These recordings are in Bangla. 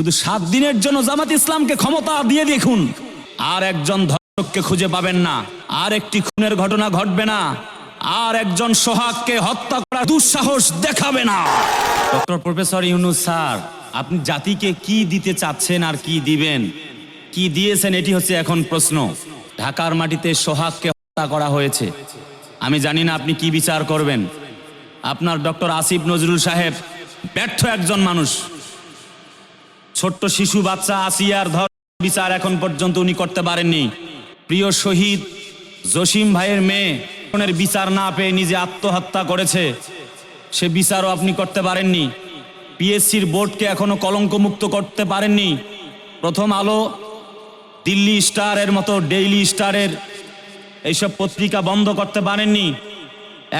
শুধু সাত দিনের জন্য জামাত ইসলামকে ক্ষমতা দিয়ে দেখুন। আর একজন ধর্ষককে খুঁজে পাবেন না। আর একটি খুনের ঘটনা ঘটবে না। আর একজন সোহাগকে হত্যা করার দুঃসাহস দেখাবে না। ডক্টর প্রফেসর ইউনুস স্যার, আপনি জাতিকে কি দিতে চাচ্ছেন আর কি দিবেন? কি দিয়েছেন এটি হচ্ছে এখন প্রশ্ন। ঢাকার মাটিতে সোহাগকে হত্যা করা হয়েছে। আমি জানি না আপনি কি বিচার করবেন। আপনার ডক্টর আসিফ নজরুল সাহেব ব্যর্থ একজন মানুষ। ছোট্ট শিশু বাচ্চা আসিয়ার ধর বিচার এখন পর্যন্ত উনি করতে পারেননি। প্রিয় শহীদ, জসিম ভাইয়ের মেয়ে বিচার না পেয়ে নিজে আত্মহত্যা করেছে। সে বিচারও আপনি করতে পারেননি। পিএসসির বোর্ডকে এখনও কলঙ্কমুক্ত করতে পারেননি। প্রথম আলো, দিল্লি স্টারের মতো ডেইলি স্টারের এইসব পত্রিকা বন্ধ করতে পারেননি।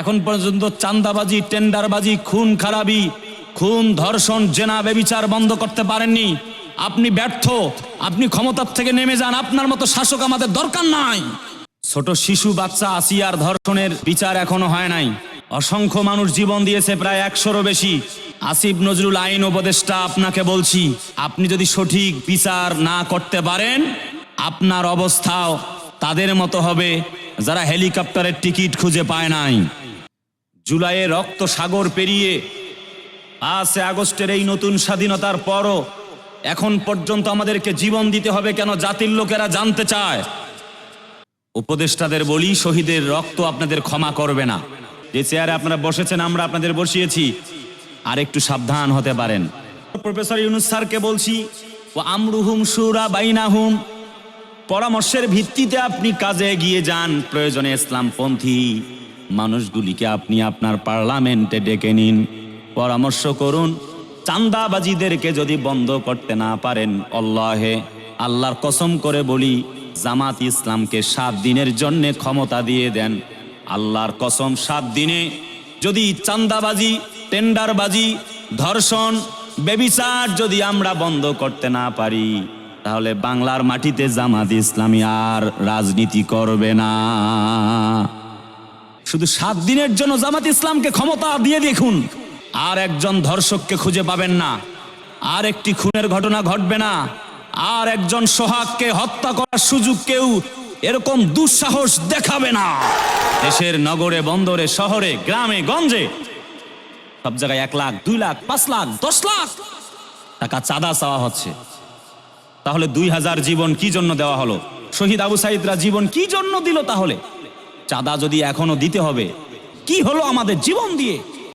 এখন পর্যন্ত চান্দাবাজি টেন্ডারবাজি, খুন, খারাপি খুন, ধর্ষণ, জেনা, বেবিচার বন্ধ করতে পারেননি। আপনি ব্যর্থ, আপনি ক্ষমতার থেকে নেমে যান, আপনার মতো শাসক আমাদের দরকার নাই। ছোট শিশু, বাচ্চা, আসিয়ার ধর্ষণের বিচার এখনও হয় নাই। অসংখ্য মানুষ জীবন দিয়েছে প্রায় একশোরও বেশি। আসিফ নজরুল আইন উপদেষ্টা, আপনাকে বলছি, আপনি যদি সঠিক বিচার না করতে পারেন, আপনার অবস্থাও তাদের মতো হবে, যারা হেলিকপ্টারের টিকিট খুঁজে পায় নাই। জুলাইয়ে রক্ত সাগর পেরিয়ে পাঁচে আগস্টের এই নতুন স্বাধীনতার পরও এখন পর্যন্ত আমাদেরকে জীবন দিতে হবে কেন জাতির লোকেরা জানতে চায়। উপদেষ্টাদের বলি, শহীদের রক্ত আপনাদের ক্ষমা করবে না। যে চেয়ারে আপনারা বসেছেন, আমরা আপনাদের বসিয়েছি। আর একটু সাবধান হতে পারেন। প্রফেসর ইউনুস স্যারকে বলছি ও আমরুহুম সুরা বাইনাহুম। পরামর্শের ভিত্তিতে আপনি কাজে এগিয়ে যান, প্রয়োজনে ইসলামপন্থী মানুষগুলিকে আপনি আপনার পার্লামেন্টে ডেকে নিন। পরামর্শ করুন, চান্দাবাজিদেরকে যদি বন্ধ করতে না পারেন অল্লাহে আল্লাহর কসম করে বলি, জামাত ইসলামকে সাত দিনের জন্য ক্ষমতা দিয়ে দেন। আল্লাহর কসম, সাত দিনে যদি চান্দাবাজি, টেন্ডারবাজি, ধর্ষণ, বেবিচার যদি আমরা বন্ধ করতে না পারি, তাহলে বাংলার মাটিতে জামাত ইসলামী আর রাজনীতি করবে না। শুধু সাত দিনের জন্য জামাত ইসলামকে ক্ষমতা দিয়ে দেখুন। আর একজন ধর্ষককে খুঁজে পাবেন না। আর একটি খুনের ঘটনা ঘটবে না। আর একজন সোহাগকে হত্যা করার সুযোগ কেউ এরকম দুঃসাহস দেখাবে না। দেশের নগরে, বন্দরে, শহরে, গ্রামে, গঞ্জে সব জায়গায় এক লাখ, দুই লাখ, পাঁচ লাখ, দশ লাখ টাকা চাঁদা চাওয়া হচ্ছে। তাহলে দুই হাজার জীবন কি জন্য দেওয়া হলো? শহীদ আবু সাইদরা জীবন কি জন্য দিল তাহলে? চাঁদা যদি এখনও দিতে হবে, কি হলো আমাদের জীবন দিয়ে?